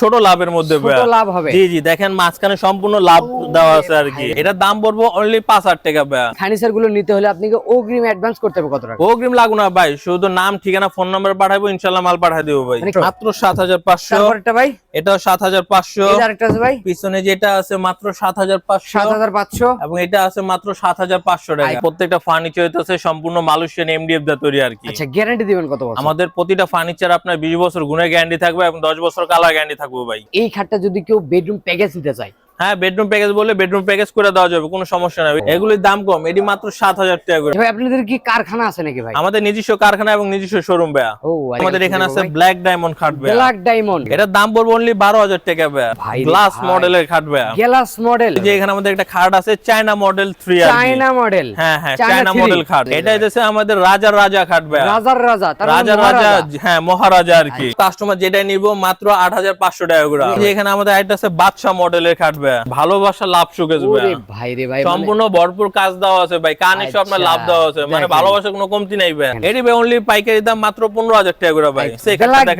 ছোট লাভের মধ্যে লাভ হবে। জি জি দেখেন মাঝখানে সম্পূর্ণ লাভ দেওয়া আছে আর কি। এটার দাম পড়ব অনলি পাঁচ হাজার টাকা ভাইয়া ফার্নিচারগুলো নিতে হলে আপনাকে অগ্রিম অ্যাডভান্স করতে হবে কত টাকা? অগ্রিম লাগু না ভাই শুধু নাম ঠিকানা ফোন নাম্বার পাঠাবো ইনশাল্লাহ মাল পাঠিয়ে দেবো ভাই। মানে মাত্র সাত হাজার পাঁচশো। ভাই? এটাও সাত হাজার পাঁচশো। ভাই? পিছনে যেটা আছে মাত্র সাত হাজার পাঁচশো। সাত হাজার পাঁচশো। এবং এটা আছে মাত্র সাত হাজার পাঁচশো টাকা। প্রত্যেকটা ফার্নিচার আছে সম্পূর্ণ মালয়েশিয়ান এমডিএফ দা তৈরি আর কি। আচ্ছা গ্যারান্টি দিবেন কত আমাদের প্রতিটা ফার্নিচার আপনার বিশ বছর গুণের গ্যারান্টি থাকবে এবং দশ বছর কালার গ্যারান্টি থাকবে। ভাই। এই খাটটা যদি কেউ বেডরুম প্যাকেজ নিতে চায় হ্যাঁ বেডরুম প্যাকেজ বলে বেডরুম প্যাকেজ করে দেওয়া যাবে কোনো সমস্যা নাই। এগুলির দাম কম এটি মাত্র সাত হাজার টাকা করে। ভাই আপনাদের কি কারখানা আছে নাকি ভাই? আমাদের নিজস্ব কারখানা এবং নিজস্ব শোরুম আমাদের এখানে আছে ব্ল্যাক ডায়মন্ড খাট ব্ল্যাক ডায়মন্ড এটার দাম পড়বে অনলি বারো হাজার টাকা গ্লাস মডেলের খাট গ্লাস মডেল যে এখানে আমাদের একটা খাট আছে China model three China model হ্যাঁ হ্যাঁ চায়না মডেল খাট। এটা হচ্ছে আমাদের রাজার রাজা খাট রাজার রাজা মানে রাজা রাজা হ্যাঁ মহারাজা আর কি। কাস্টমার যেটাই নিব মাত্র আট হাজার পাঁচশো টাকা করে। যে এখানে আমাদের আরেকটা আছে বাদশা মডেলের খাটবে ভালোবাসা লাভ সুকেশ যাবে ভাই রে ভাই মানে- সম্পূর্ণ ভরপুর কাজ দেওয়া আছে ভাই কানে সব আপনার আচ্ছা, লাভ দেওয়া আছে মানে ভালোবাসা কোনো কমতি নাই ভাই। এটি ভাই অনলি পাইকারি দাম মাত্র পনেরো হাজার টাকা করে ভাই। সেই খাটটা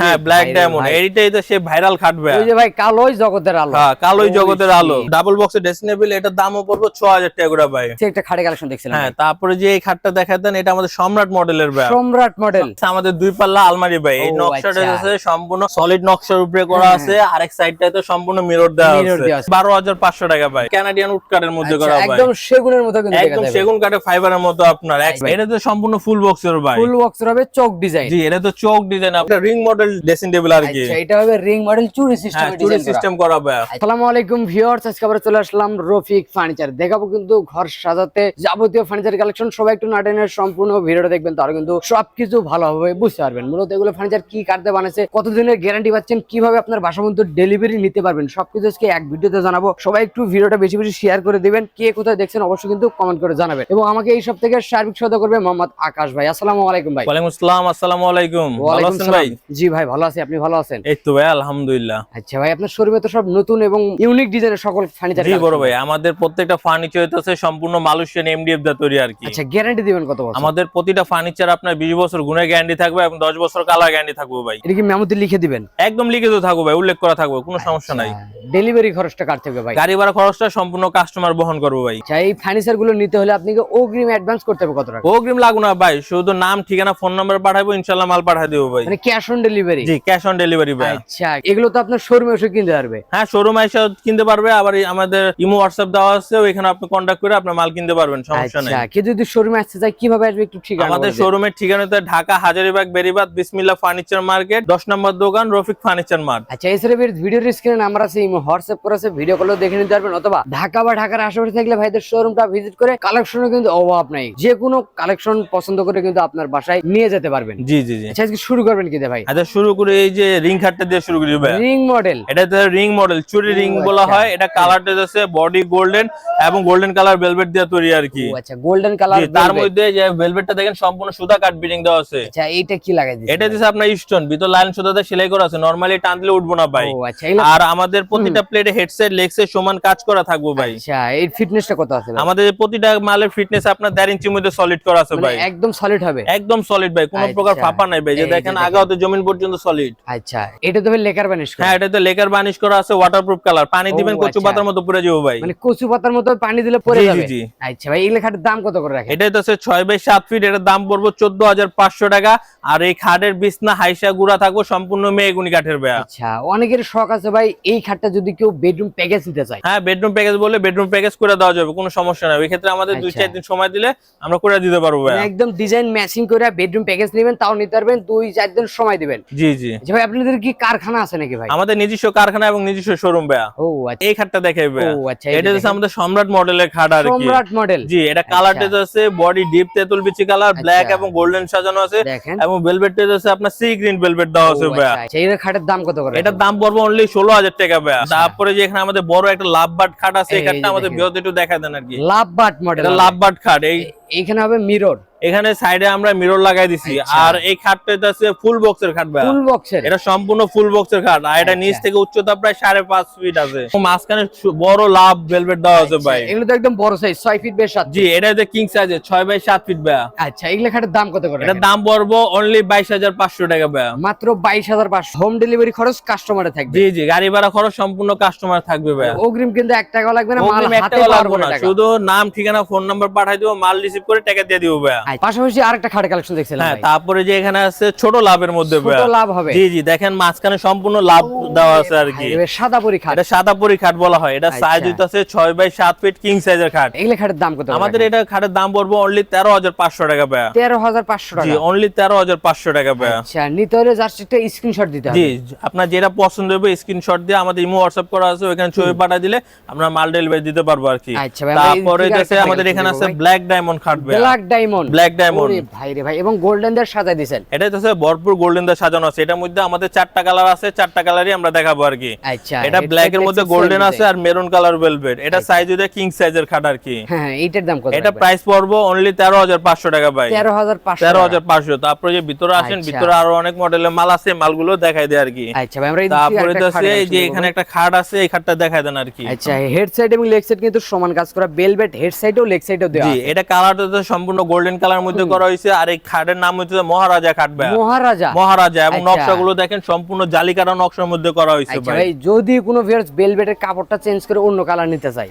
হ্যাঁ ব্ল্যাক ডায়মন্ড এইটাই তো সে ভাইরাল খাটবে। ওই যে ভাই কালোই জগতের আলো। হ্যাঁ কালোই জগতের আলো। ডাবল বক্সের ডেসিনেবল এটার দামও পড়বে ছ হাজার টাকা করে ভাই। একটা খাটে কালেকশন দেখছিলাম হ্যাঁ তারপরে যে এই খাটটা দেখাতেন এটা আমাদের সম্রাট মডেলের ভাই। সম্রাট মডেল। আমাদের দুই পাল্লা আলমারি ভাই। এই নকশাটা আচ্ছা। আছে সম্পূর্ণ সলিড নকশার উপরে করা হ্যাঁ, আছে। আরেক সাইডটাতে সম্পূর্ণ মিরর দেওয়া আছে। আছে। বারো হাজার পাঁচশো টাকা ভাই। কানাডিয়ান উড কাঠের মধ্যে করা ভাই। একদম সেগুনের মতো কিন্তু একদম সেগুন কাঠের ফাইবারের মতো আপনার। এটা তো সম্পূর্ণ ফুল বক্সের ভাই। ফুল বক্স হবে চোখ ডিজাইন জি এটা তো চোখ ডিজাইন আপনার রিং মডেল ড্রেসিং টেবিল আর কি। আচ্ছা এটা হবে রিং মডেল চুরি সিস্টেম হ্যাঁ চুরি সিস্টেম করা। ভাই আসসালামু আলাইকুম ভিউয়ার্স আজকে আবার চলে আসলাম রফিক ফার্নিচার। দেখাবো কিন্তু ঘর সাজাতে যাবতীয় ফার্নিচার কালেকশন সবাই একটু নাটেনের সম্পূর্ণ ভিডিওটা দেখবেন তাহলে কিন্তু সবকিছু ভালোভাবে বুঝতে পারবেন। মূলত এগুলো ফার্নিচার কি কাটতে বানাচ্ছে কতদিনের গ্যারান্টি পাচ্ছেন কীভাবে আপনার বাসা পর্যন্ত ডেলিভারি নিতে পারবেন সবকিছু আজকে এক ভিডিওতে জানাব। সবাই একটু ভিডিওটা বেশি বেশি শেয়ার করে দিবেন কে কোথায় দেখছেন অবশ্যই কিন্তু কমেন্ট করে জানাবেন। এবং আমাকে এই সব থেকে সার্বিক সহায়তা করবে মোহাম্মদ আকাশ ভাই। আসসালামু আলাইকুম ভাই। ওয়ালাইকুম আসসালাম আসসালামু আলাইকুম ভালো আছেন ভাই? জি ভাই ভালো আছি। আপনি ভালো আছেন? এই তো ভাই আলহামদুলিল্লাহ। আচ্ছা ভাই আপনার শোরুমে তো সব নতুন এবং ইউনিক ডিজাইনের সকল ফার্নিচার জি বড় ভাই আমাদের প্রত্যেকটা ফার্নিচার আছে সম্পূর্ণ মালয়েশিয়ান এমডিএফ দা তৈরি আর কি। আচ্ছা গ্যারান্টি দিবেন কত বছর? আমাদের প্রতিটা ফার্নিচার আপনার বিশ বছর গুণের গ্যারান্টি থাকবে এবং দশ বছর কালার গ্যারান্টি থাকবে ভাই। এটা কি মেমোতে লিখে দিবেন? একদম লিখিত থাকবে ভাই উল্লেখ করা থাকবে কোনো সমস্যা নাই। ডেলিভারি খরচটা কাটতে হবে ভাই? গাড়ি ভাড়া খরচটা সম্পূর্ণ কাস্টমার বহন করব ভাই। আচ্ছা এই ফার্নিচারগুলো নিতে হলে আপনাকে অগ্রিম অ্যাডভান্স করতে হবে কত টাকা? অগ্রিম লাগু না ভাই শুধু নাম ঠিকানা ফোন নাম্বার পাঠাবো ইনশাল্লাহ মাল পাঠিয়ে দেবো ভাই। মানে ক্যাশ অন ডেলিভারি জি ক্যাশ অন ডেলিভারি ভাই আচ্ছা এগুলো তো আপনার শোরুমে এসে কিনতে পারবে। হ্যাঁ শোরুম এসে কিনতে পারবে আবার আমাদের ইমো হোয়াটসঅ্যাপ দেওয়া আছে ওইখানে আপনি কন্ট্যাক্ট করে আপনার মাল কিনতে পারবেন সমস্যা আচ্ছা নাই। যদি শোরুমে আসতে চায় কীভাবে আসবে একটু ঠিকানা আমাদের বলে দিন। শোরুমের ঠিকানাতে ঢাকা হাজারিবাগ বেরিবাদ বিসমিল্লা ফার্নিচার মার্কেট দশ নম্বর দোকান রফিক ফার্নিচার মার্ট। আচ্ছা এছাড়া ভিডিওর স্ক্রিনে নাম্বার আছে ইমো হোয়াটসঅ্যাপ করে আছে ভিডিও কলেও দেখে নিতে পারবেন অথবা ঢাকা বা ঢাকার আশেপাশে থাকলে ভাইদের শোরুমটা ভিজিট করে কালেকশনও কিন্তু অভাব নাই। যে কোনো কালেকশন পছন্দ করে কিন্তু আপনার বাসায় নিয়ে যেতে পারবেন। জি জি জি। আচ্ছা আজকে শুরু করবেন কি ভাই? আচ্ছা শুরু করে এই যে রিং খাটটা দিয়ে শুরু করি ভাই রিং মডেল। এটা তো রিং মডেল চুরি রিং বলা আচ্ছা। হয়। এটা কালারটা হচ্ছে বডি গোল্ডেন এবং গোল্ডেন কালার ভেলভেট দিয়ে তৈরি আর কি। ও আচ্ছা গোল্ডেন কালার তার মধ্যে যে ভেলভেটটা দেখেন সম্পূর্ণ সুতা কাট বিডিং দেওয়া আছে। আচ্ছা এইটা কি লাগাই দিয়েছে এটা দিচ্ছে আপনার স্টোন ভিতর লাইন সুতাতে সেলাই করা আছে। নরমালি টান দিলে উঠবো না ভাই। ও আচ্ছা আর আমাদের প্রতিটা প্লেটে হেডসেট লেগসের সমান কাজ করা থাকব ভাই। আচ্ছা এর ফিটনেসটা কত আছে আমাদের প্রতিটা মালের ফিটনেস আপনার দেড় ইঞ্চির মধ্যে সলিড করা আছে মানে ভাই। একদম সলিড হবে। একদম সলিড ভাই কোনো প্রকার আচ্ছা। ফাঁপা নাই ভাই। যে দেখেন দেখেন। আগাতে জমিন পর্যন্ত সলিড আচ্ছা এটা তো লেকার বানিশ করা। হ্যাঁ এটাতে লেকার বানিশ করা আছে ওয়াটারপ্রুফ কালার পানি দিবেন কচু আচ্ছা। পাতার মতো যাব ভাই মানে কচু পাতার মতো পানি দিলে পড়ে যাবে জি। আচ্ছা ভাই এই লেখাটার দাম কত করে রাখেন এটাই তো হচ্ছে ছয় বাই সাত ফিট এটার দাম পড়ব চোদ্দ হাজার পাঁচশো টাকা আর এই খাটের বিছনা হাইসা গুড়া থাকব সম্পূর্ণ মেয়েগুনি কাঠের বেয়া আচ্ছা অনেকের শখ আছে ভাই এই খাটটা যদি কেউ বেডরুম প্যাকেজ নিতে চায় হ্যাঁ বেডরুম প্যাকেজ বলে বেডরুম প্যাকেজ করে দেওয়া যাবে কোনো সমস্যা নাই ওই ক্ষেত্রে আমাদের দুই আচ্ছা। চার দিন সময় দিলে আমরা করে দিতে পারব মানে ভাইয়া। একদম ডিজাইন ম্যাচিং করে বেডরুম প্যাকেজ নেবেন তাও নিতে পারবেন দুই চার দিন সময় দিবেন জি জি। আচ্ছা ভাই আপনাদের কি কারখানা আছে নাকি ভাই? আমাদের নিজস্ব কারখানা এবং নিজস্ব শোরুম ভাইয়া। ও আচ্ছা। এই খাটটা দেখে ভাইয়া। ও আচ্ছা এটা হচ্ছে আমাদের সম্রাট মডেলের খাট আর কি। সম্রাট মডেল। জি এটা কালারটা আছে বডি ডিপ তেতুল বিচি কালার ব্ল্যাক আচ্ছা। এবং গোল্ডেন সাজানো আছে। এবং ভেলভেটটা আছে আপনার সি গ্রিন ভেলভেট দেওয়া আছে ভাইয়া। আচ্ছা, আচ্ছা, এর খাটের দাম কত করে? এটার দাম পড়বে অনলি ষোলো হাজার টাকা ভাইয়া। তারপরে যে এখানে আমাদের বড় একটা লাভ বাট খাট আছে এই খাটটা আমাদের দেখেন। একটু দেখা দেন আর কি। লাভ বাট মডেল এটা লাভ বাট খাট এই এইখানে হবে মিরর এখানে সাইডে আমরা মিরর লাগাই দিছি। আচ্ছা। আর এই খাটটা আছে ফুল বক্সের খাট ভাইয়া। ফুল বক্সের এটা সম্পূর্ণ ফুল বক্সের খাট। আর এটা নিচ আচ্ছা। থেকে উচ্চতা প্রায় সাড়ে পাঁচ ফিট আছে। মাঝখানে বড় লাভ ভেলভেট দেওয়া আছে ভাই। এগুলো তো একদম বড় সাইজ ছয় ফিট বেশ সাত জি এটা যে কিং সাইজের ছয় বাই সাত ফিট ভাইয়া। আচ্ছা এগুলো খাটের দাম কত করে এটার দাম পড়ব অনলি বাইশ হাজার পাঁচশো টাকা ভাইয়া। মাত্র বাইশ হাজার পাঁচশো। হোম ডেলিভারি খরচ কাস্টমারে থাকবে। জি জি গাড়ি ভাড়া খরচ সম্পূর্ণ কাস্টমার থাকবে ভাই অগ্রিম কিন্তু এক টাকা লাগবে না মাল হাতে টাকাও লাগবে না শুধু নাম ঠিকানা ফোন নাম্বার পাঠাই দিব মাল রিসিভ করে টাকা দিয়ে দিব আচ্ছা, পাশাপাশি আরেকটা খাটের কালেকশন দেখছিলাম হ্যাঁ তারপরে যে এখানে আছে ছোট লাভের মধ্যে ছোট লাভ হবে। জি জি দেখেন মাঝখানে সম্পূর্ণ লাভ দেওয়া আছে আর কি। ভাই, সাদা পরি খাট। এটা সাদা পরি খাট বলা হয়। এটা আচ্ছা। সাইজ হইতাছে ছয় বাই সাত ফিট কিং সাইজের খাট। এগুলো খাটের দাম কত আমাদের এটা খাটের দাম পড়ব অনলি তেরো হাজার পাঁচশো টাকা ভাইয়া। তেরো হাজার পাঁচশো জি অনলি তেরো হাজার পাঁচশো টাকা ভাইয়া। আচ্ছা নিতে হলে জাস্ট একটা স্ক্রিনশট দিতে জি আপনার যেটা পছন্দ হবে স্ক্রিনশট দিয়ে আমাদের ইমো হোয়াটসঅ্যাপ করা আছে ওখানে ছবি পাঠা দিলে আমরা মাল ডেলিভারি দিতে পারব আর কি। আচ্ছা ভাই, তারপরে আমাদের এখানে আছে ব্ল্যাক ডায়মন্ড খাট ব্ল্যাক ডায়মন্ড ব্ল্যাক ডায়মন্ড ভাই রে ভাই এবং গোল্ডেন দিয়ে সাজাই দিছেন এটা হচ্ছে ভরপুর গোল্ডেন দিয়ে সাজানো আছে। এটার মধ্যে আমাদের চারটা কালার আছে চারটা কালারই আমরা দেখাবো আর কি। আচ্ছা এটা ব্ল্যাক এর মধ্যে গোল্ডেন আছে আর মেরুন কালার ভেলভেট এটা সাইজ হচ্ছে কিং সাইজের খাট আর কি। হ্যাঁ হ্যাঁ এইটার দাম কত এটা প্রাইস পড়ব অনলি তেরো হাজার পাঁচশো টাকা ভাই। তেরো হাজার পাঁচশো তেরো হাজার পাঁচশো। তারপরে যে ভিতরে আসেন আচ্ছা। ভিতরে আরও অনেক মডেলের মাল আছে মালগুলো দেখাই দেয় আর কি। আচ্ছা ভাই আমরা তারপরে তো আছে এই যে এখানে একটা খাট আছে এই খাটটা দেখাই দেন আর কি। আচ্ছা হেড সাইড এবং লেগ সাইড কিন্তু সমান কাজ করা। বেলভেট হেড সাইডেও লেগ সাইডেও দেওয়া জি এটা কালারটা তো সম্পূর্ণ গোল্ডেন কালার মধ্যে করা হয়েছে আর এই খাটের নাম হচ্ছে মহারাজা খাট ভাই। মহারাজা। মহারাজা এবং আচ্ছা। নকশাগুলো দেখেন সম্পূর্ণ জালিকাটা নকশার মধ্যে করা হয়েছে আচ্ছা ভাই। যদি কোনো ভিউয়ার্স বেলভেটের কাপড়টা চেঞ্জ করে অন্য কালার নিতে চাই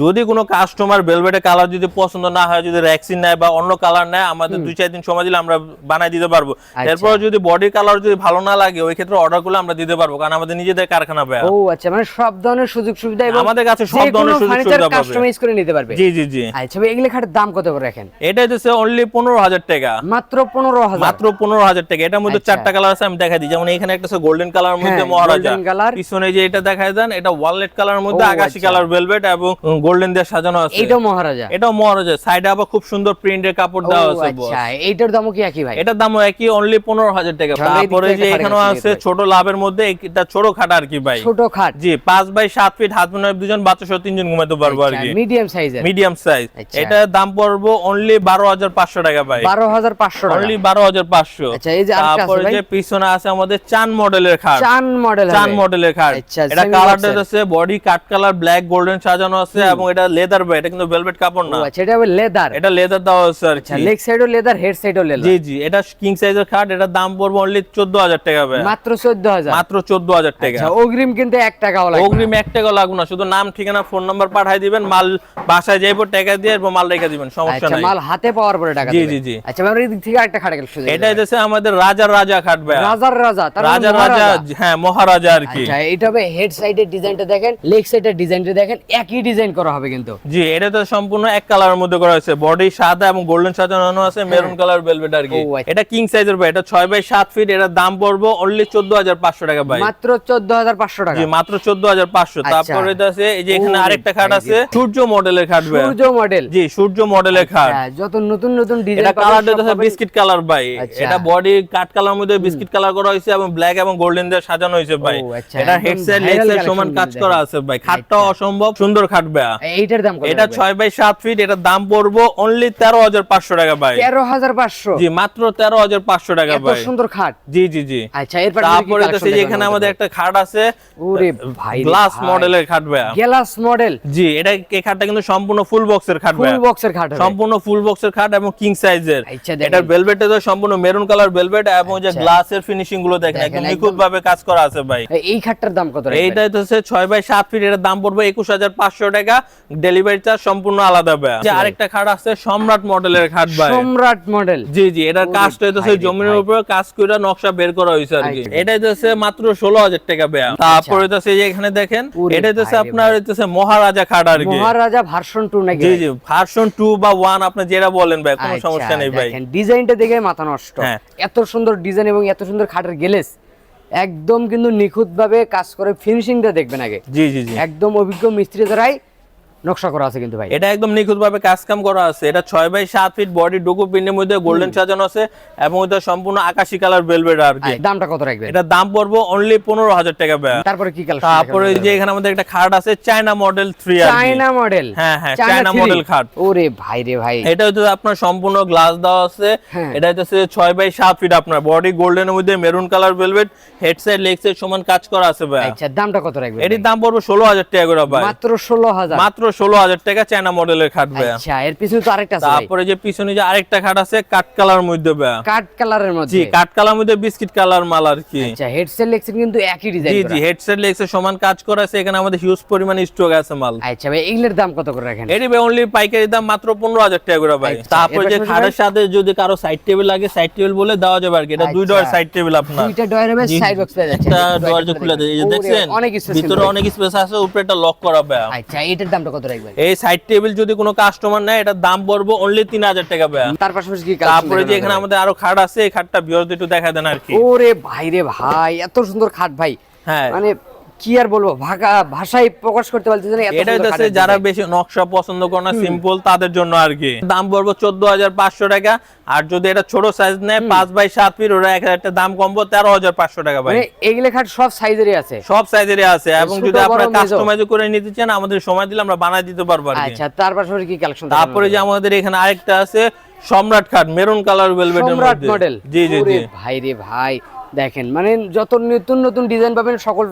যদি কোনো কাস্টমার ভেলভেটে কালার যদি পছন্দ না হয় যদি র্যাক্সিন নেয় বা অন্য কালার নেয় আমাদের দুই চার দিন সময় দিলে আমরা বানাই দিতে পারব। আচ্ছা। এরপর যদি বডি কালার যদি ভালো না লাগে ওই ক্ষেত্রে অর্ডার করলে আমরা দিতে পারব কারণ আমাদের নিজেদের কারখানা ভাই ও আচ্ছা মানে সব ধরনের সুযোগ সুবিধা এবং আমাদের কাছে সব ধরনের সুযোগ সুবিধা পাবে। কাস্টমাইজ করে নিতে পারবে? জি জি জি। আচ্ছা ভাই এগুলো খাটের দাম কত করে রাখেন? এটা হচ্ছে অনলি পনেরো হাজার টাকা। মাত্র পনেরো হাজার। মাত্র পনেরো হাজার টাকা। এটার মধ্যে আচ্ছা। চারটা কালার আছে আমি দেখাই দিই। যেমন এখানে একটা গোল্ডেন কালার মধ্যে হ্যাঁ, মহারাজা। golden color। পিছনে যে এটা দেখাই দেন এটা ওয়ালেট কালার মধ্যে আকাশি আচ্ছা। কালার ভেলভেট এবং গোল্ডেন দিয়ে সাজানো আছে। এইটাও মহারাজা। এটাও মহারাজা। সাইডে আবার খুব সুন্দর প্রিন্টের কাপড় দেওয়া আছে। আচ্ছা। এইটার দামও কি একই ভাই? এটার দাম একই অনলি পনেরো হাজার টাকা। তারপরে যে এখানেও আছে ছোট লাভের মধ্যে এটা ছোট খাট আর কি ভাই। ছোট খাট। জি পাঁচ বাই সাত ফিট হাত মনে দুজন বাচ্চা সহ তিনজন ঘুমাতে পারব আর কি। মিডিয়াম সাইজের মিডিয়াম সাইজ আচ্ছা। এটার দাম পড়ব অনলি বারো হাজার পাঁচশো টাকা ভাই। বারো হাজার পাঁচশো অনলি বারো হাজার পাঁচশো। আচ্ছা, এই যে তারপরে যে পিছনে আছে আমাদের চান মডেলের খাট। চান মডেল চান মডেলের খাট। আচ্ছা, এটা কালারটা আছে body cut colour black golden সাজানো আছে এবং এটা লেদার ভাই এটা কিন্তু ভেলভেট কাপড় না। আচ্ছা এটা লেদার এটা লেদার আছে আর আচ্ছা লেগ সাইডও লেদার হেড সাইডও লেদার জি জি এটা কিং সাইজের খাট এটার দাম পড়বে অনলি চোদ্দ হাজার টাকা ভাই। মাত্র চোদ্দ হাজার। মাত্র চোদ্দ হাজার টাকা। আচ্ছা অগ্রিম কিন্তু এক টাকাও লাগবে অগ্রিম এক টাকা লাগবে না শুধু নাম ঠিকানা ফোন নাম্বার পাঠাই দিবেন মাল বাসায় যাইবো টাকা দিয়ে মাল রেখে দিবেন সমস্যা নাই। মাল হাতে পাওয়ার পরে টাকা জি। জি, জি। আচ্ছা আমরা এই দিক থেকে আরেকটা খাটে গেল এটা হচ্ছে আমাদের রাজার রাজা খাট ভাই রাজার রাজা মানে রাজা রাজা হ্যাঁ মহারাজা আর কি। আচ্ছা এটা হবে হেড সাইডের ডিজাইনটা দেখেন লেগ সাইডের ডিজাইনটা দেখেন একই ডিজাইন করা হবে কিন্তু। জি এটা তো সম্পূর্ণ এক কালারের মধ্যে করা হয়েছে। বডি সাদা এবং গোল্ডেন সাজানো আছে মেরুন কালার ভেলভেট আর কি। আচ্ছা। এটা কিং সাইজের ভাই এটা ছয় বাই সাত ফিট এটার দাম পড়ব অনলি চোদ্দ হাজার পাঁচশো টাকা ভাই। মাত্র চোদ্দ হাজার পাঁচশো টাকা। জি মাত্র চোদ্দ হাজার পাঁচশো। আচ্ছা। তারপরে এটা আছে এই যে এখানে আরেকটা খাট আছে সূর্য মডেলের খাট ভাই সূর্য মডেল জি সূর্য মডেলের খাট। যত নতুন নতুন ডিজাইন এটা কালার দিতেছে বিস্কিট কালার ভাই। আচ্ছা। এটা বডি কাট কালার মধ্যে বিস্কিট কালার করা হয়েছে এবং ব্ল্যাক এবং গোল্ডেন দিয়ে সাজানো হয়েছে ভাই। আচ্ছা, এটা হেডসেট লেগসেট সমান কাজ করা আছে ভাই। খাটটাও অসম্ভব সুন্দর খাট ভাই এইটার দাম কত এটা ছয় বাই সাত ফিট এটার দাম পড়ব অনলি তেরো হাজার পাঁচশো টাকা ভাই। তেরো হাজার পাঁচশো? জি মাত্র তেরো হাজার পাঁচশো টাকা এত সুন্দর খাট। জি জি জি। আচ্ছা এরপর তারপরে তো সেই এখানে আমাদের একটা খাট আছে ওরে ভাই গ্লাস মডেলের খাট ভাই গ্লাস মডেল জি এটা এই খাটটা কিন্তু সম্পূর্ণ ফুল বক্সের খাট ভাই ফুল বক্সের খাট সম্পূর্ণ ফুল বক্সের খাট এবং কিং সাইজের আচ্ছা, দেখেন। এটার ভেলভেটে তো সম্পূর্ণ মেরুন কালার ভেলভেট এবং যে আচ্ছা। গ্লাসের ফিনিশিংগুলো দেখেন একদম নিখুঁত ভাবে কাজ করা আছে ভাই। এই খাটটার দাম কত? এইটাই তো হচ্ছে বাই ফিট দাম পড়বে একুশ হাজার পাঁচশো টাকা। ডেলিভারি চার্জ সম্পূর্ণ আলাদা ভাই। যে আরেকটা খাট আছে সম্রাট মডেলের খাট ভাই। সম্রাট মডেল। জি জি এটার ওরে কাজটা হইতেছে জমির। উপরে কাজ করে নকশা বের করা হয়েছে আর কি। আচ্ছা। এটা হইতেছে মাত্র ষোলো হাজার টাকা ব্যয় তারপরে হইতেছে যে এখানে দেখেন এটা ভাই রে আপনার হইতেছে মহারাজা খাট আর কি। মহারাজা ভার্সন 2 নাকি জি জি ভার্সন টু বা ওয়ান আপনি যেটা বলেন ভাই কোনো আচ্ছা, সমস্যা নেই ভাই। ডিজাইনটা দেখে মাথা নষ্ট। হ্যাঁ। এত সুন্দর ডিজাইন এবং এত সুন্দর খাটের গেলেস একদম কিন্তু নিখুঁত ভাবে কাজ করে ফিনিশিংটা দেখবেন আগে। জি জি জি। একদম অভিজ্ঞ মিস্ত্রি দ্বারাই নকশা করা আছে কিন্তু ভাই। এটা একদম নিখুঁত ভাবে কাজ কাম করা আছে। এটা ছয় বাই সাত ফিট বডি ডুকু পিনের মধ্যে গোল্ডেন সাজানো আছে এবং এটা সম্পূর্ণ আকাশি কালার বেলভেট আর কি। দামটা কত রাখবেন? এটা দাম পড়ব অনলি পনেরো হাজার টাকা ব্যয় তারপরে কি কালেকশন তারপরে এই যে এখানে আমাদের একটা খাট আছে China model three China model হ্যাঁ হ্যাঁ চায়না মডেল খাট। ওরে ভাই রে ভাই। এটা হচ্ছে আপনার সম্পূর্ণ গ্লাস দেওয়া আছে। হ্যাঁ। এটা হচ্ছে ছয় বাই সাত ফিট আপনার। বডি গোল্ডেনের মধ্যে maroon colour velvet head side leg side সমান কাজ করা আছে ভাই। আচ্ছা দামটা কত রাখবেন এটির দাম পড়বে ষোলো হাজার টাকা করে ভাই। মাত্র ষোলো হাজার। মাত্র ষোলো হাজার টাকা চায়না মডেলের খাট ভাই আচ্ছা এর পিছনে তো আরেকটা আছে তারপরে যে পিছনে যে আরেকটা খাট আছে কাঠ কালার মধ্যে ভাই কাঠ কালারের জি মধ্যে কাঠ কালার মধ্যে বিস্কিট কালার মাল আর কি। আচ্ছা হেডসেট লেগসেট কিন্তু একই ডিজাইন জি জি হেডসেট লেগসের সমান কাজ করা আছে এখানে আমাদের হিউজ পরিমাণে স্টক আছে মাল। আচ্ছা ভাই এগুলোর দাম কত করে রাখেন? এটি অনলি পাইকারি দাম মাত্র পনেরো হাজার টাকা করে ভাই। আচ্ছা, তারপরে যে খাটের সাথে যদি কারও সাইড টেবিল লাগে সাইড টেবিল বলে দেওয়া যাবে আর কি। এটা দুই আচ্ছা। সাইড টেবিল আপনার। দুইটা ডয়ার হবে সাইড বক্স পেয়ে যাচ্ছে একটা দরজা খুলে দেয়। এই যে দেখছেন? অনেক ভিতরে অনেক স্পেস আছে উপরে একটা লক করা ভাই আচ্ছা এটার দামটা কত রাখবেন। এই সাইড টেবিল যদি কোনো কাস্টমার নেয় এটা দাম পড়ব অনলি তিন হাজার টাকা ভাই তার পাশাপাশি কি তারপরে যে এখানে? আমাদের আরও খাট আছে এই খাটটা বিরতি একটু দেখা দেন আর কি। ওরে ভাই রে ভাই এত সুন্দর খাট ভাই। হ্যাঁ। মানে কি আর বলব ভাষা ভাষায় প্রকাশ করতে পারতেছি না এটা হচ্ছে যারা বেশি নকশা পছন্দ করে না সিম্পল তাদের জন্য আর কি। দাম পড়ব চোদ্দ হাজার পাঁচশো টাকা আর যদি এটা ছোট সাইজ নেয় পাঁচ বাই সাত ফিট ওরা এক হাজার দাম কমবো তেরো হাজার পাঁচশো টাকা ভাই। মানে এগুলো খাট সব সাইজেরই আছে। সব সাইজেরই আছে এবং যদি আপনারা কাস্টমাইজ করে নিতে চান আমাদের সময় দিলে আমরা বানাই দিতে পারব আর কি। আচ্ছা তার পাশাপাশি কি কালেকশন তারপরে যে আমাদের এখানে আরেকটা আছে সম্রাট খাট মেরুন কালার ভেলভেটের সম্রাট মধ্যে। মডেল জি জি জি। ভাই রে ভাই দেখেন মানে যত নতুন নতুন ডিজাইন পাবেন সকল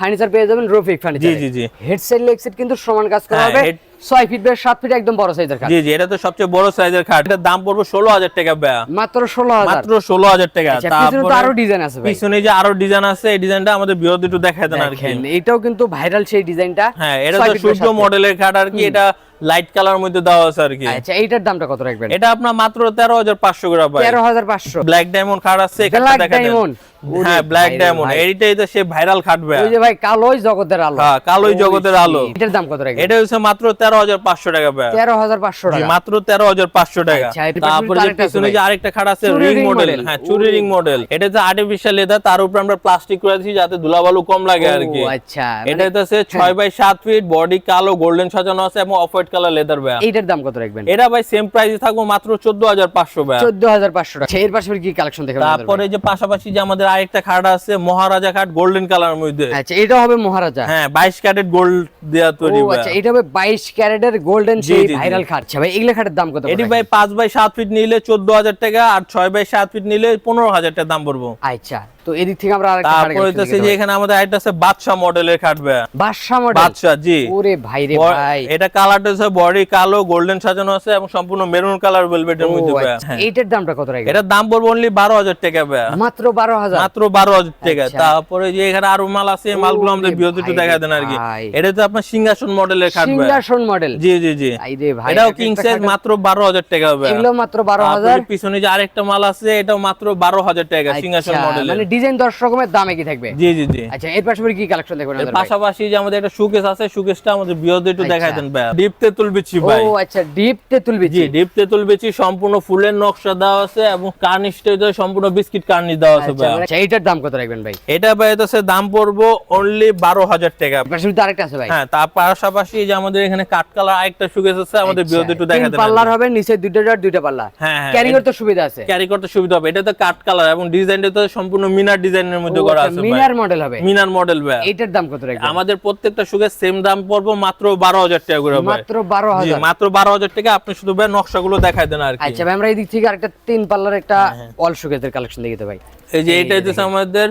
ফার্নিচার পেয়ে যাবেন রফিক ফার্নিচার জি, জি, জি। হেডসেট লেগসেট কিন্তু সমান কাজ করা হ্যাঁ, হবে 6 ফিট 7 ফিট একদম বড় সাইজের খাট। জি জি এটা তো সবচেয়ে বড় সাইজের খাট। এটার দাম পড়বে ষোলো হাজার টাকা ব্যয় মাত্র 16000 মাত্র ষোলো হাজার টাকা। আচ্ছা তো আরও ডিজাইন আছে ভাই। পিছনে যে আরও ডিজাইন আছে এই ডিজাইনটা আমাদের বিরোধী একটু দেখায় দেন আর কি। এটাও কিন্তু ভাইরাল সেই ডিজাইনটা হ্যাঁ এটা তো সূর্য মডেলের খাট আর কি এটা লাইট কালার মধ্যে দেওয়া আছে আর কি। আচ্ছা এইটার দামটা কত রাখবেন? এটা আপনার মাত্র তেরো হাজার পাঁচশো করে পাই 13500 ব্ল্যাক ডায়মন্ড খাট আছে এখানে diamond? ওরে হ্যাঁ ব্ল্যাক ভাই। ডায়মন্ড এইটাই তো সে ভাইরাল খাট ভাই ওই যে ভাই কালোই জগতের আলো। হ্যাঁ, কালোই জগতের আলো। এটার দাম কত রাখবেন? এটা হচ্ছে মাত্র তেরো হাজার পাঁচশো টাকা ভাই 13500 জি, টাকা। মাত্র তেরো হাজার পাঁচশো টাকা। আচ্ছা, এটার পিছনে তারপরে যে পিছনে যে আরেকটা খাট আছে রিং মডেল হ্যাঁ চুরি রিং মডেল এটা যে আর্টিফিশিয়াল লেদার তার উপরে আমরা প্লাস্টিক করে যাতে ধুলাবালু কম লাগে আর কি আচ্ছা এটা হচ্ছে ছয় বাই সাত ফিট বডি কালো গোল্ডেন সাজানো আছে এবং অফ হোয়াইট কালার লেদার ভাই এইটার দাম কত রাখবেন? এটা ভাই সেম প্রাইসে থাকব মাত্র চোদ্দ হাজার পাঁচশো ভাই চোদ্দ হাজার পাঁচশো টাকা। এর কি কালেকশন দেখবেন তারপরে যে পাশাপাশি যে আমাদের আরেকটা খাট আছে মহারাজা খাট গোল্ডেন কালার মধ্যে। আচ্ছা এটা হবে মহারাজা। হ্যাঁ বাইশ ক্যারেট গোল্ড দেওয়া তৈরি আচ্ছা এটা হবে বাইশ ক্যারেটের গোল্ডেন সেই। ভাইরাল খাট আচ্ছা ভাই এগুলা খাটের দাম কত এটি ভাই? 5 বাই 7 ফিট নিলে চোদ্দ হাজার টাকা আর 6 বাই 7 ফিট নিলে পনেরো হাজার টাকা দাম পড়ব। আচ্ছা তো এদিক থেকে আমরা আরেকটা তারপরে যে এখানে আমাদের আছে বাদশা মডেলের খাট ভাই বাদশা মডেল বাদশা জি। ওরে ভাই রে ভাই। এটা কালারটা বডি কালো গোল্ডেন সাজানো আছে এবং সম্পূর্ণ মেরুন কালার ভেলভেটের মধ্যে ভাই। আচ্ছা। এইটার দামটা কত রাখবেন এটার দাম পড়বে অনলি বারো হাজার টাকা ভাই মাত্র বারো হাজার? মাত্র বারো হাজার টাকা। আচ্ছা। তারপরে যে এখানে আরও মাল আছে মালগুলো আমাদের বিরতি একটু দেখা দেন আর কি। এটা তো আপনার সিংহাসন মডেলের খাট ভাই। সিংহাসন মডেল জি জি জি। ভাই ভাই এটাও কিং সাইজ মাত্র বারো হাজার টাকা হবে এগুলো মাত্র বারো হাজার? তারপরে পিছনে যে আরেকটা মাল আছে এটাও মাত্র বারো হাজার টাকা সিংহাসন আচ্ছা, মডেলের মানে ডিজাইন দশ রকমের দামে কি থাকবে? জি জি জি। আচ্ছা এর পাশাপাশি কি কালেকশন দেখবেন আমাদের পাশাপাশি যে আমাদের একটা সুকেস আছে সুকেসটা আমাদের বিরতি একটু আচ্ছা। দেখাই দেন ভাই। ডিপ তেতুল বিচি ভাই। ও আচ্ছা ডিপ তেতুল জি বিচি ডিপ তেতুল বিচি সম্পূর্ণ ফুলের নকশা দেওয়া আছে এবং কার্নিশটা সম্পূর্ণ বিস্কিট কার্নিশ দেওয়া আছে আচ্ছা ভাই। আচ্ছা এইটার দাম কত রাখবেন ভাই? এটা ভাই হচ্ছে দাম পড়ব অনলি বারো হাজার টাকা। পাশাপাশি তো আরেকটা আছে ভাই। হ্যাঁ তার পাশাপাশি যে আমাদের এখানে কাঠ কালার আরেকটা সুকেস আছে আমাদের আচ্ছা, বিরতি একটু তিন দেখা দেন পাল্লার হবে নিচে দুইটা ডট দুইটা পাল্লা। হ্যাঁ ক্যারি করতে সুবিধা আছে। ক্যারি করতে সুবিধা হবে। এটা তো কাট কালার এবং ডিজাইনটা তো সম্পূর্ণ মিনার ডিজাইনের মধ্যে করা আচ্ছা, আছে মিনার মডেল হবে। মিনার মডেল ভাই। এটার দাম কত রাখবেন? আমাদের প্রত্যেকটা সুগের সেম দাম পড়ব মাত্র বারো হাজার টাকা করে ভাই। মাত্র 12000 জি, হাজার মাত্র বারো হাজার টাকা। আপনি শুধু ভাই নকশাগুলো দেখায় দেন আর কি। আচ্ছা ভাই আমরা এই দিক থেকে আরেকটা তিন পাল্লার একটা অল সুকেজের কালেকশন দেখিতে ভাই। এই যে এটা হচ্ছে আমাদের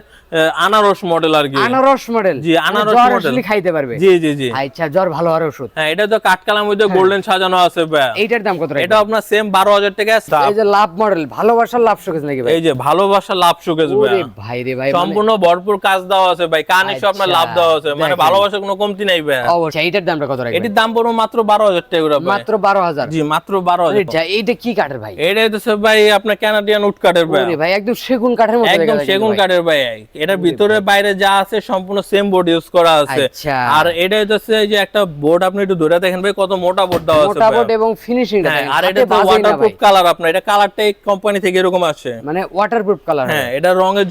আনারস মডেল আর কি। আনারস মডেল জি, আনারস। আসলে খাইতে পারবে। জি জি জি। আচ্ছা জ্বর ভালো হওয়ার ওষুধ। হ্যাঁ এটা তো কাঠকালার মধ্যে গোল্ডেন সাজানো আছে এইটার দাম কত এটা আপনার সেম বারো হাজার টাকা এই যে লাভ মডেল ভালোবাসার লাভ সুকেজ নাকি ভাই? এই যে ভালোবাসা লাভ সুকেস ভাই ভাই রে ভাই মানে- সম্পূর্ণ ভরপুর কাজ দেওয়া আছে ভাই। কানে সব আপনার আচ্ছা, লাভ দেওয়া আছে। মানে দেখেন। ভালোবাসা কোনো কমতি নাই ভাই অবশ্যই এইটার দামটা কত রাখবেন? এটির দাম পড়ব মাত্র বারো হাজার টাকা ভাই মাত্র বারো হাজার। জি মাত্র বারো হাজার আচ্ছা এইটা কি কাঠের ভাই? এটা হচ্ছে ভাই আপনার ক্যানাডিয়ান উড কাঠের ভাই ভাই একদম সেগুন কাঠের মতো একদম সেগুন কাঠের ভাই এটার ভিতরে বাইরে যা আছে সম্পূর্ণ সেম বোর্ড ইউজ করা আছে। আচ্ছা। আর এটা হচ্ছে যে একটা বোর্ড আপনি একটু ধরে দেখেন ভাই কত মোটা বোর্ড দেওয়া আছে মোটা। বোর্ড এবং ফিনিশিং হ্যাঁ আর এটা তো ওয়াটারপ্রুফ কালার আপনার এটা কালারটাই কোম্পানি থেকে এরকম আসে। মানে ওয়াটারপ্রুফ কালার হ্যাঁ এটা রঙে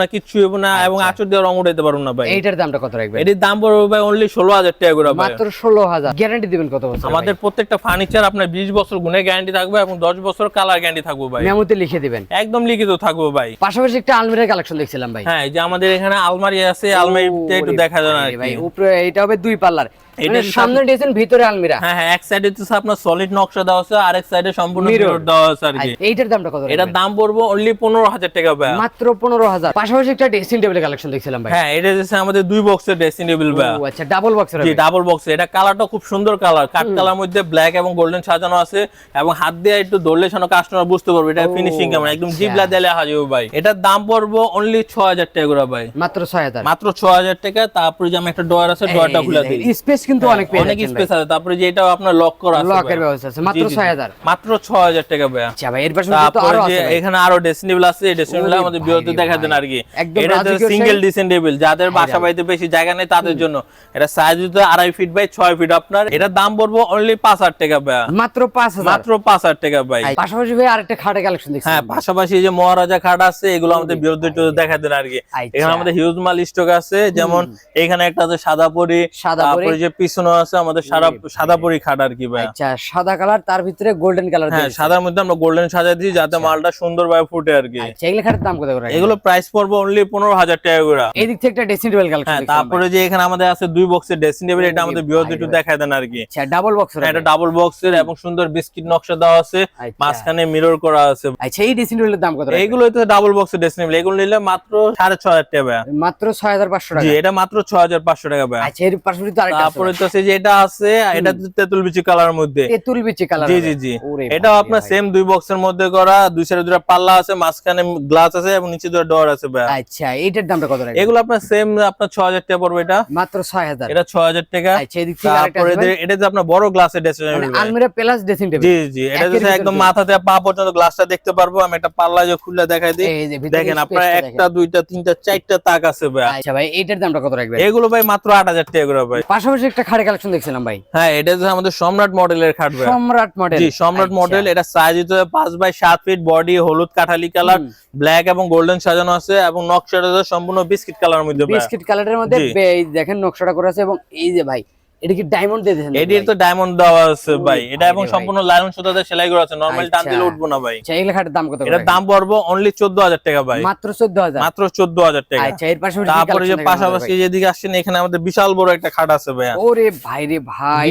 না কিচ্ছু হইব না এবং আচ্ছা। আচর দিয়ে রং উঠাইতে পারব না ভাই। এইটার দামটা কত রাখবেন? এটির দাম পড়বে ভাই অনলি ষোলো হাজার টাকা করে মাত্র ষোলো হাজার। গ্যারান্টি দিবেন কত বছর আমাদের প্রত্যেকটা ফার্নিচার আপনার বিশ বছর গুণে গ্যারান্টি থাকবে এবং দশ বছর কালার গ্যারান্টি থাকবে ভাই। মেমোতে লিখে দিবেন। একদম লিখিত থাকব ভাই। পাশাপাশি একটা আলমারির কালেকশন দেখছিলাম ভাই। হ্যাঁ এই যে আমাদের এখানে আলমারি আছে আলমারিতে একটু দেখা যায় না ভাই উপরে এটা হবে দুই পাল্লার। এটা মানে সামনে দিয়েছেন ভিতরে আলমিরা। হ্যাঁ হ্যাঁ এক সাইডে হচ্ছে আপনার সলিড নকশা দেওয়া আছে আর এক সাইডে সম্পূর্ণ মিরর দেওয়া আছে আর কি। আচ্ছা, এইটার দামটা কত এটার দাম পড়ব অনলি পনেরো হাজার টাকা ভাই মাত্র পনেরো হাজার। পাশাপাশি একটা ড্রেসিং টেবিলের কালেকশন দেখছিলাম ভাই। হ্যাঁ এটা হচ্ছে আমাদের দুই বক্সের ড্রেসিং টেবিল ভাই ও আচ্ছা ডাবল বক্সের জি ডাবল বক্স এটা কালারটা খুব সুন্দর কালার কাঠ কালার মধ্যে ব্ল্যাক এবং গোল্ডেন সাজানো আছে এবং হাত দিয়ে একটু ধরলে যেন কাস্টমার বুঝতে পারবে এটা ফিনিশিং কেমন একদম আচ্ছা। জিবলা দেলে ভাই। এটার দাম পড়ব অনলি ছ হাজার টাকা করে ভাই। মাত্র ছয় হাজার। মাত্র ছ হাজার টাকা। তারপরে যে আমি একটা ডোয়ার আছে ডোয়ারটা খুলে দিই। স্পেস কিন্তু অনেক পেয়ে অনেক স্পেস আছে। তারপরে যে এটাও আপনার লক করা আছে লকের ব্যবস্থা আছে। মাত্র জি, জি, জি। ছয় হাজার। মাত্র ছ হাজার টাকা ভাই আচ্ছা ভাই এর পাশাপাশি তো আরও আছে এখানে আরও ড্রেসিং টেবিল আছে ওরে আমাদের দেখা দেন আর কি। এটা রাজকীয় সিঙ্গেল টেবিল যাদের বাসা বাড়িতে বেশি জায়গা নেই তাদের জন্য। এটা সাইজ হচ্ছে আড়াই ফিট বাই ছয় ফিট আপনার। এটার দাম পড়ব অনলি পাঁচ হাজার টাকা ভাই মাত্র পাঁচ হাজার। মাত্র পাঁচ হাজার টাকা ভাই। পাশাপাশি ভাই আরেকটা খাটের কালেকশন দেখছি। হ্যাঁ পাশাপাশি যে মহারাজা খাট আছে এগুলো আমাদের বিরুদ্ধে একটু দেখা দেন আর কি। আচ্ছা। এখানে আমাদের হিউজ মাল স্টক আছে যেমন এখানে একটা আছে সাদা পরি সাদা পরি। তারপরে যে পিছনে আছে আমাদের সাদা সাদা পরি খাট আর কি ভাই। আচ্ছা সাদা কালার তার ভিতরে গোল্ডেন কালার হ্যাঁ সাদার মধ্যে আমরা গোল্ডেন সাজা দিই যাতে মালটা সুন্দরভাবে ফুটে আর কি। আচ্ছা এগুলো খাটের দাম কত করে? এগুলো প্রাইস পড়বে অনলি পনেরো হাজার টাকা করে। এই দিক থেকে একটা ড্রেসিং টেবিল কালেকশন হ্যাঁ তারপরে যে এখানে আমাদের আছে দুই বক্সের ড্রেসিং টেবিল এটা আমাদের একটু দেখায় দেন আর কি। আচ্ছা ডাবল বক্স হ্যাঁ, এটা ডাবল বক্সের এবং সুন্দর বিস্কিট নকশা দেওয়া আছে। আচ্ছা। মাঝখানে মিরর করা আছে। আচ্ছা এই ড্রেসিং টেবিলের দাম কত এইগুলো তো ডাবল বক্সের ড্রেসিং টেবিল এগুলো নিলে মাত্র সাড়ে ছ হাজার টাকা। মাত্র ছয় হাজার পাঁচশো জি টাকা। এটা মাত্র ছ হাজার পাঁচশো টাকা ভাইয়া। আচ্ছা এর পাশাপাশি তো আরেকটা তারপরে আছে যে এটা আছে এটা তো বিচি কালার মধ্যে। তেঁতুল বিচি কালার জি জি জি। এটাও আপনার সেম দুই বক্সের মধ্যে করা দুই সাইডে দুটো পাল্লা আছে মাঝখানে গ্লাস আছে এবং নিচে দুটো ডোর আছে ভাইয়া। আচ্ছা এইটার দামটা কত টাকা এগুলো আপনার সেম আপনার ছ হাজার টাকা পড়বে এটা। মাত্র ছয় হাজার। এটা ছ হাজার টাকা। আচ্ছা এদিক থেকে তারপরে ভাই। যে- এটা যে আপনার বড় গ্লাসের ড্রেসিং টেবিল আলমিরা প্লাস ড্রেসিং টেবিল জি জি এটা একের একদম। মাথা থেকে পা পর্যন্ত গ্লাসটা দেখতে পারব। আমি একটা পাল্লা যে খুলে দেখাই দিই। যে দেখেন আপনার একটা দুইটা তিনটা চারটা তাক আছে ভাই আচ্ছা ভাই এইটার দামটা কত রাখবেন? এগুলো ভাই মাত্র আট হাজার টাকা করে ভাই। পাশাপাশি একটা খাড়ে কালেকশন দেখছিলাম ভাই। হ্যাঁ এটা হচ্ছে আমাদের সম্রাট মডেলের খাট ভাই। সম্রাট মডেল। জি সম্রাট মডেল। এটা সাইজ হচ্ছে পাঁচ বাই 7 ফিট বডি হলুদ কাঠালি কালার ব্ল্যাক এবং গোল্ডেন সাজানো আছে এবং নকশাটা সম্পূর্ণ বিস্কিট কালারের মধ্যে বিস্কিট কালারের মধ্যে। এই দেখেন নকশাটা করা আছে এবং এই যে ভাই এটা কি ডায়মন্ড দিয়ে দেন এটির তো ডায়মন্ড দেওয়া আছে ভাই। এটা এবং সম্পূর্ণ লায়ন সুতাতে সেলাই করা আছে। নরমাল টান আচ্ছা। দিলে উঠবো না ভাই। আচ্ছা এগুলো খাটের দাম কত এটা দাম পড়ব অনলি চোদ্দ হাজার টাকা ভাই। মাত্র চোদ্দ হাজার? মাত্র চোদ্দ হাজার টাকা। আচ্ছা এর কি তারপরে যে পাশাপাশি যেদিকে আসছেন এখানে আমাদের বিশাল বড় একটা খাট আছে ভাই? ওরে ভাই রে ভাই।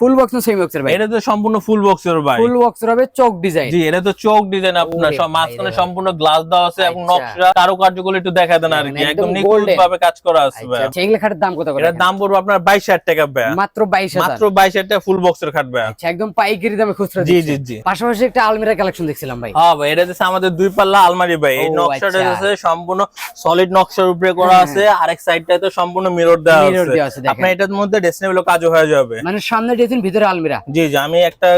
ফুল বক্স না সেমি বক্সের ভাই? এটা তো সম্পূর্ণ ফুল বক্সের ভাই। ফুল হবে চক ডিজাইন জি এটা তো চোখ ডিজাইন আপনার। মাঝখানে সম্পূর্ণ গ্লাস দেওয়া আছে এবং আচ্ছা। নকশা একটু দেখা দেন আর কি। একদম নিখুঁত ভাবে কাজ করা আছে ভাই আচ্ছা এগুলো খাটের দাম কত করে দাম পড়বে আপনার টাকা ভাই মাত্র মাত্র টাকা ফুল বক্সের খাট ভাই আচ্ছা একদম পাইকারি দামে খুচরা জি জি জি। পাশাপাশি একটা আলমিরা কালেকশন দেখছিলাম ভাই। হ্যাঁ ভাই এটা হচ্ছে আমাদের দুই পাল্লা আলমারি ভাই। এই নকশাটা আচ্ছা। হচ্ছে সম্পূর্ণ সলিড নকশার উপরে করা হ্যাঁ, আছে। আরেক সাইডটাতে সম্পূর্ণ মিরর দেওয়া আছে, আপনার এটার মধ্যে ডেসনেবল কাজও হয়ে যাবে। মানে সামনে দিয়েছেন ভিতরে আলমিরা? জি জি আমি একটা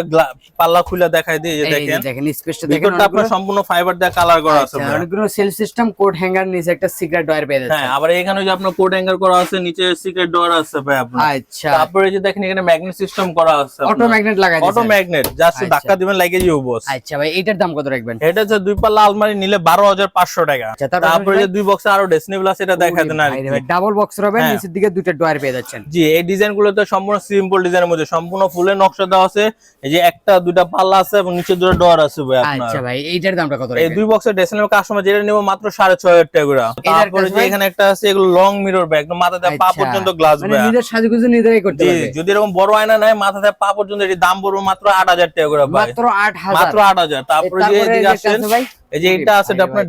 পাল্লা খুলে দেখাই দিই যে দেখেন। দেখেন স্পেসটা দেখেন ভিতরটা আপনার সম্পূর্ণ ফাইবার দিয়ে কালার করা আছে আচ্ছা। অনেকগুলো সেলফ সিস্টেম কোড হ্যাঙ্গার নিচে একটা সিগারেট ডয়ার পেয়ে যাচ্ছে হ্যাঁ আবার এখানে যে আপনার কোড অ্যাঙ্গার করা আছে নিচে সিক্রেট ডোর আছে ভাই আপনার। আচ্ছা। তারপরে যে দেখেন এখানে ম্যাগনেট সিস্টেম করা আছে অটো ম্যাগনেট লাগাই অটো ম্যাগনেট জাস্ট। ধাক্কা দিবেন লাগে যাব বস। আচ্ছা ভাই এটার দাম কত রাখবেন? এটা হচ্ছে দুই পাল্লা আলমারি নিলে বারো হাজার পাঁচশো টাকা। আচ্ছা, তারপরে যে দুই বক্সে আরও ডেসনেবল আছে এটা দেখা দেন আর। ডাবল বক্স হবে। নিচের দিকে দুইটা ডয়ার পেয়ে যাচ্ছেন। জি এই ডিজাইন গুলোতে সম্পূর্ণ সিম্পল ডিজাইনের মধ্যে সম্পূর্ণ ফুলের নকশা দেওয়া আছে। এই যে একটা দুইটা পাল্লা আছে এবং নিচে দুটো ডোর আছে ভাই আপনার। আচ্ছা ভাই এইটার দামটা কত এই দুই বক্সের ডেসনেবল কাস্টমার যেটা নেব মাত্র সাড়ে ছয় হাজার টাকা করে। তারপরে যে এখানে একটা আছে এগুলো লং মিরর ব্যাগ একদম মাথা থেকে পা আচ্ছা। পর্যন্ত গ্লাস মানে ব্যাগ নিজের সাজুগুজু নিজেরাই করতে জি পারবে। যদি এরকম বড় আয়না নাই মাথা থেকে পা পর্যন্ত এটি দাম পড়বে মাত্র আট হাজার টাকা করে ভাই। মাত্র আট হাজার। মাত্র আট হাজার। তারপরে যে এদিকে আসেন ভাই? এই যে এটা আছে আপনার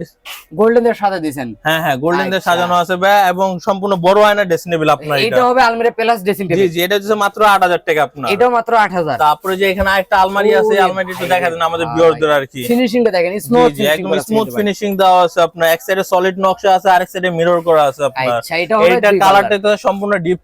গোল্ডেন সাদা দিয়েছেন হ্যাঁ হ্যাঁ গোল্ডেন দিয়ে আচ্ছা। সাজানো আছে ভাই এবং সম্পূর্ণ বড় আয়না ডেসনেবল আপনার এটা। এটা হবে আলমিরা প্লাস ড্রেসিং টেবিল জি এটা হচ্ছে মাত্র আট হাজার টাকা আপনার। এটাও মাত্র আট হাজার। তারপরে যে এখানে একটা আলমারি আছে আলমারি দেখা দেন আমাদের ভাই। বিয়রদের আর কি। ফিনিশিংটা দেখেন স্মুথ জি একদম স্মুথ ফিনিশিং দেওয়া আছে আপনার। এক সাইডে সলিড নকশা আছে আরেক সাইডে মিরর করা আছে আপনার। আচ্ছা এটা হবে দুই কালারটা তো সম্পূর্ণ ডিপ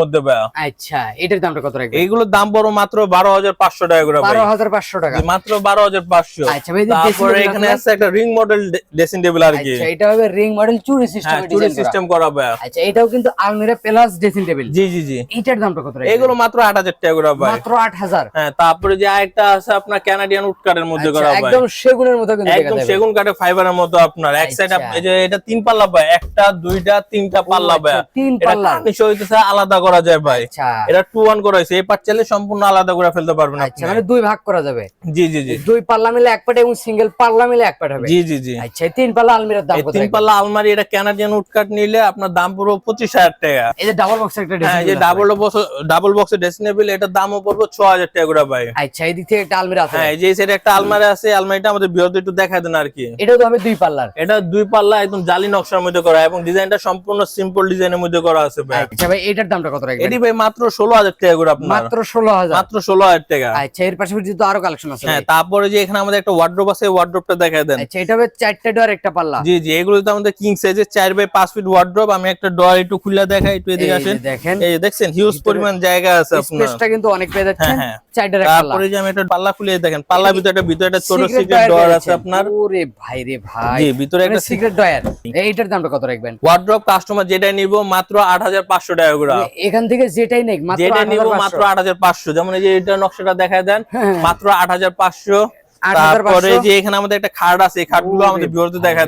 মধ্যে ভাই। আচ্ছা এটার দামটা কত রাখবেন? এইগুলোর দাম বড় মাত্র বারো হাজার পাঁচশো টাকা করে ভাই। হাজার পাঁচশো টাকা। মাত্র বারো হাজার পাঁচশো। আচ্ছা ভাই, তারপরে এখানে আছে? একটা রিং মডেল ড্রেসিং টেবিল আর কি। আচ্ছা এটা হবে রিং মডেল চুরি সিস্টেম হ্যাঁ চুরি সিস্টেম করা। ভাই। আচ্ছা এটাও কিন্তু আলমিরা প্লাস ড্রেসিং টেবিল জি জি জি। এইটার দামটা কত রাখবেন? এগুলো মাত্র আট হাজার টাকা করে ভাই। মাত্র আট হাজার। হ্যাঁ তারপরে যে আরেকটা আছে আপনার কানাডিয়ান উডকারের মধ্যে করা ভাই। একদম সেগুনের মতো কিন্তু একদম সেগুন কাঠের ফাইবারের মতো আপনার। এক সাইড আচ্ছা। এই যে এটা তিন পাল্লা ভাই। একটা দুইটা তিনটা পাল্লা ভাই। আচ্ছা, তিন এটা পাল্লা। কার্নিশ হইতেছে আলাদা করা যায় ভাই। আচ্ছা। এটা টু ওয়ান করা হয়েছে। এই পার্ট চাইলে সম্পূর্ণ আলাদা করে ফেলতে পারবেন আপনি। আচ্ছা মানে দুই ভাগ করা যাবে। জি জি জি। দুই পাল্লা মিলে এক পাট এবং সিঙ্গেল পাল্লা মিলে এক পাট হবে জি জি জি। আচ্ছা তিন পাল্লা আলমিরার দাম কত তিন পাল্লা আলমারি এটা কানাডিয়ান উডকাট নিলে আপনার দাম পুরো পঁচিশ হাজার টাকা। এই যে ডাবল বক্স একটা হ্যাঁ ড্রেসিং যে ডাবল বক্স ডাবল বক্সের টেবিল এটার দামও পড়বে ছ হাজার টাকা করে ভাই। আচ্ছা এই দিক একটা আলমিরা আছে হ্যাঁ এই যে একটা আলমারি আছে আলমারিটা আমাদের একটু দেখা দেন আর কি। এটাও তো হবে দুই পাল্লার। এটা দুই পাল্লা একদম জালি নকশার মধ্যে করা এবং ডিজাইনটা সম্পূর্ণ সিম্পল ডিজাইনের মধ্যে করা আছে ভাই। আচ্ছা ভাই এটার দামটা কত রাখবেন? এটি ভাই মাত্র ষোলো হাজার টাকা করে আপনার। মাত্র ষোলো হাজার। মাত্র ষোলো হাজার টাকা। আচ্ছা এর পাশাপাশি তো আরও কালেকশন আছে হ্যাঁ তারপরে যে এখানে আমাদের একটা ওয়ার্ড্রোপ আছে ওয়ার্ড্রোপটা দেখা দেন। আচ্ছা এটা হবে চারটে ডোর একটা পাল্লা। জি জি এগুলো তো আমাদের কিং সাইজের চার বাই পাঁচ ফিট ওয়ার্ড্রোপ আমি একটা ডর একটু খুলে দেখাই একটু এদিকে আসেন। দেখেন এই দেখছেন হিউজ পরিমাণ জায়গা আছে আপনার। স্পেসটা কিন্তু অনেক পেয়ে যাচ্ছে হ্যাঁ, হ্যাঁ। চারটের পাল্লা। তারপরে যে আমি একটা পাল্লা খুলে দেখেন পাল্লার ভিতরে একটা ভিতরে একটা ছোট সিক্রেট ডর আছে আপনার। ওরে ভাই রে ভাই। জি ভিতরে একটা সিক্রেট ডয়ার এইটার দামটা কত রাখবেন? ওয়ার্ড্রপ কাস্টমার যেটা নিব মাত্র আট হাজার পাঁচশো টাকা করে। এখান থেকে যেটাই নেই মাত্র যেটা নিব 8500 মাত্র আট হাজার পাঁচশো। যেমন এই যে এটা নকশাটা দেখা দেন হ্যাঁ। মাত্র আট হাজার পাঁচশো। 8,500 তারপরে যে এখানে আমাদের একটা খাট আছে এই খাটগুলো আমাদের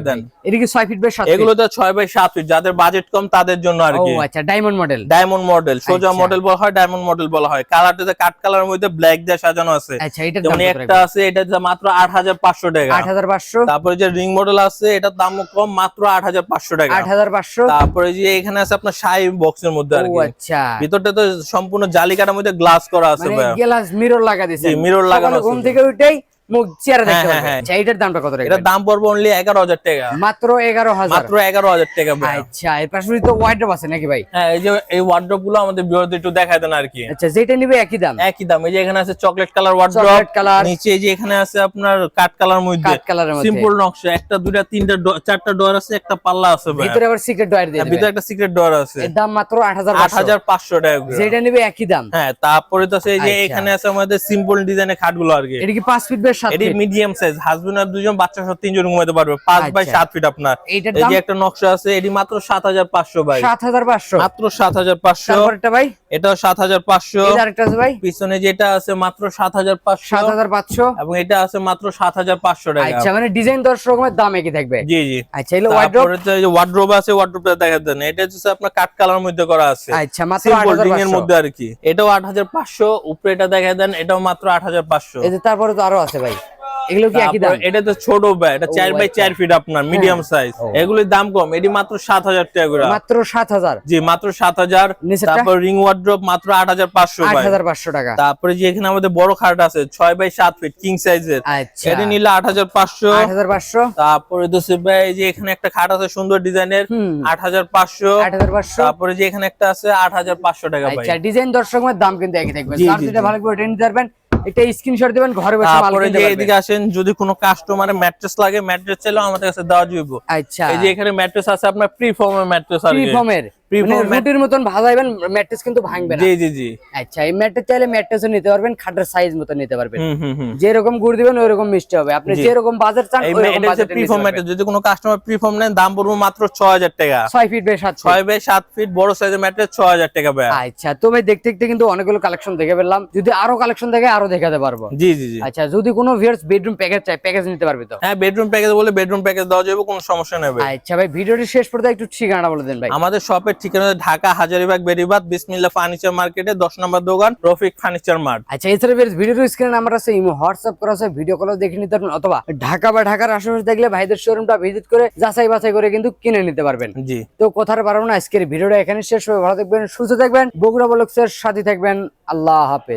দেন। এটা কি ছয় ফিট বাই সাত এগুলো তো ছয় বাই সাত ফিট যাদের বাজেট কম তাদের জন্য আর ও আচ্ছা ডায়মন্ড মডেল ডায়মন্ড মডেল সোজা আচ্ছা। মডেল বলা হয় ডায়মন্ড মডেল বলা হয়। কালারটা কাট কালারের মধ্যে ব্ল্যাক দিয়ে সাজানো আছে। আচ্ছা এটার যেমন একটা আছে এটা যে মাত্র আট হাজার পাঁচশো টাকা। আট হাজার পাঁচশো। তারপরে যে রিং মডেল আছে এটার দাম কম মাত্র আট হাজার পাঁচশো টাকা। আট হাজার পাঁচশো। তারপরে যে এখানে আছে আপনার শাই বক্সের মধ্যে আর ও কি। আচ্ছা। ভিতরটা তো সম্পূর্ণ জালিকাটার মধ্যে গ্লাস করা আছে। গ্লাস মিরর লাগা দিয়েছে mirror লাগানো আছে। ঘুম থেকে উঠেই মুখ চেয়ারে দেখতে হ্যাঁ, পারবে। হ্যাঁ, আচ্ছা এটার দামটা কত এটার দাম পড়বে অনলি এগারো হাজার টাকা। মাত্র এগারো হাজার। মাত্র এগারো হাজার টাকা আচ্ছা এর পাশাপাশি তো ওয়াইড্রপ আছে নাকি ভাই? হ্যাঁ এই যে এই ওয়ার্ড্রপগুলো আমাদের বিরোধী একটু দেখায় দেন আর কি। আচ্ছা যেটা নিবে একই দাম? একই দাম। এই যে এখানে আছে chocolate colour wardrobe chocolate colour নিচে এই যে এখানে আছে আপনার কাঠ কালার মধ্যে। কাঠ কালারের মধ্যে। সিম্পল নকশা একটা দুইটা তিনটা চারটা ডোর আছে একটা পাল্লা আছে। ভিতরে আবার সিক্রেট ডয়ার দিয়ে হ্যাঁ, ভিতরে একটা সিক্রেট আছে। এর দাম মাত্র টাকা যেটা নিবে একই দাম। হ্যাঁ তারপরে তো এই যে আচ্ছা। এখানে আছে আমাদের সিম্পল ডিজাইনের খাটগুলো আর কি। এটা কি পাঁচ ফিট বাই সাত এটি মিডিয়াম সাইজ হাজবেন্ড আর দুজন বাচ্চা সহ তিনজন ঘুমাতে পারবে। পাঁচ বাই আচ্ছা। ফিট আপনার। এই যে একটা নকশা আছে এটি মাত্র ভাই। তারপরটা ভাই? আরেকটা আছে ভাই? পিছনে যেটা আছে এবং এটা আছে টাকা। আচ্ছা মানে ডিজাইন দশ রকমের দাম একই থাকবে? জি জি। আচ্ছা তারপরে যে ওয়ার্ড্রোব আছে ওয়ার্ড্রোবটা দেখা দেন। এটা হচ্ছে আপনার কালার মধ্যে করা আছে। আচ্ছা মাত্র এর মধ্যে আর কি। এটাও আট হাজার পাঁচশো। উপরে এটা দেখা দেন এটাও মাত্র আট হাজার পাঁচশো। এই যে তারপরে তো আরও আছে ভাই। এগুলো কি একই দাম? এটা তো ছোট ভাই এটা ও, চার বাই আচ্ছা। চার ফিট আপনার মিডিয়াম সাইজ ও। এগুলির দাম কম এটি মাত্র সাত হাজার টাকা করে। মাত্র সাত হাজার? জি মাত্র সাত হাজার। নিচেরটা? তারপর রিং ওয়ার্ড্রপ মাত্র আট হাজার পাঁচশো আট ভাই। হাজার পাঁচশো টাকা। তারপরে যে এখানে আমাদের বড় খাট আছে ছয় বাই সাত ফিট কিং সাইজের আচ্ছা। এটি নিলে আট হাজার পাঁচশো। আট হাজার পাঁচশো। তারপরে তো সে ভাই যে এখানে একটা খাট আছে সুন্দর ডিজাইনের হুম। আট হাজার পাঁচশো। আট হাজার পাঁচশো। তারপরে যে এখানে একটা আছে আট হাজার পাঁচশো টাকা ভাই। আচ্ছা ডিজাইন দর্শকের দাম কিন্তু একই থাকবে। জি। ভালো করে এটা নিতে পারবেন। এটা স্ক্রিনশট দিবেন ঘরে বসে মাল কিনতে পারবেন। এদিকে আসেন যদি কোনো কাস্টমারের ম্যাট্রেস লাগে ম্যাট্রেস চাইলেও আমাদের কাছে দেওয়া যাবে আচ্ছা। এই যে এখানে ম্যাট্রেস আছে আপনার প্রি ফর্মের ম্যাট্রেস আর প্রি mat- রুটির মতন ভাজাইবেন ম্যাট্রেস কিন্তু ভাঙবে না। জি জি জি। আচ্ছা এই ম্যাট্রেস চাইলে ম্যাট্রেসও নিতে পারবেন খাটের সাইজ মতো নিতে পারবেন। হুম হুম হুম। যেরকম গুড় দিবেন ওইরকম মিষ্টি হবে। আপনি যেরকম বাজার চান ওইরকম এটা হচ্ছে বাজেটে প্রি নিতে ফর্ম পারবেন। ম্যাট্রেস যদি কোনো কাস্টমার প্রি নেন দাম পড়বে মাত্র ছয় হাজার টাকা। ছয় ফিট বাই সাত ছয় বাই সাত ফিট বড় সাইজের ম্যাট্রেস ছয় হাজার টাকা ভাই আচ্ছা তো ভাই দেখতে দেখতে কিন্তু অনেকগুলো কালেকশন দেখে ফেললাম। যদি আরও কালেকশন দেখে আরও দেখাতে পারব। জি জি জি। আচ্ছা যদি কোনো ভিউয়ার্স বেডরুম প্যাকেজ চাই প্যাকেজ নিতে পারবে তো? হ্যাঁ বেডরুম প্যাকেজ বলে বেডরুম প্যাকেজ দেওয়া যাবে কোনো সমস্যা নেই আচ্ছা ভাই ভিডিওটি শেষ পর্যন্ত একটু ঠিকানা বলে দেন ভাই। আমাদের শপের ঠিকানা ঢাকা হাজারিবাগ বেরিবাদ বিসমিল্লা ফার্নিচার মার্কেটে দশ নম্বর দোকান রফিক ফার্নিচার মার্ট। আচ্ছা এছাড়া ভিডিও স্ক্রিনে নাম্বার আছে ইমো হোয়াটসঅ্যাপ করা আছে ভিডিও কলও দেখে নিতে পারবেন অথবা ঢাকা বা ঢাকার আশেপাশে দেখলে ভাইদের শোরুমটা ভিজিট করে যাচাই বাছাই করে কিন্তু কিনে নিতে পারবেন। জি। তো কোথায় পারব না আজকের ভিডিওটা এখানে শেষ হয়ে ভালো থাকবেন সুস্থ থাকবেন বগুড়া বলক্সের সাথে থাকবেন আল্লাহ হাফেজ।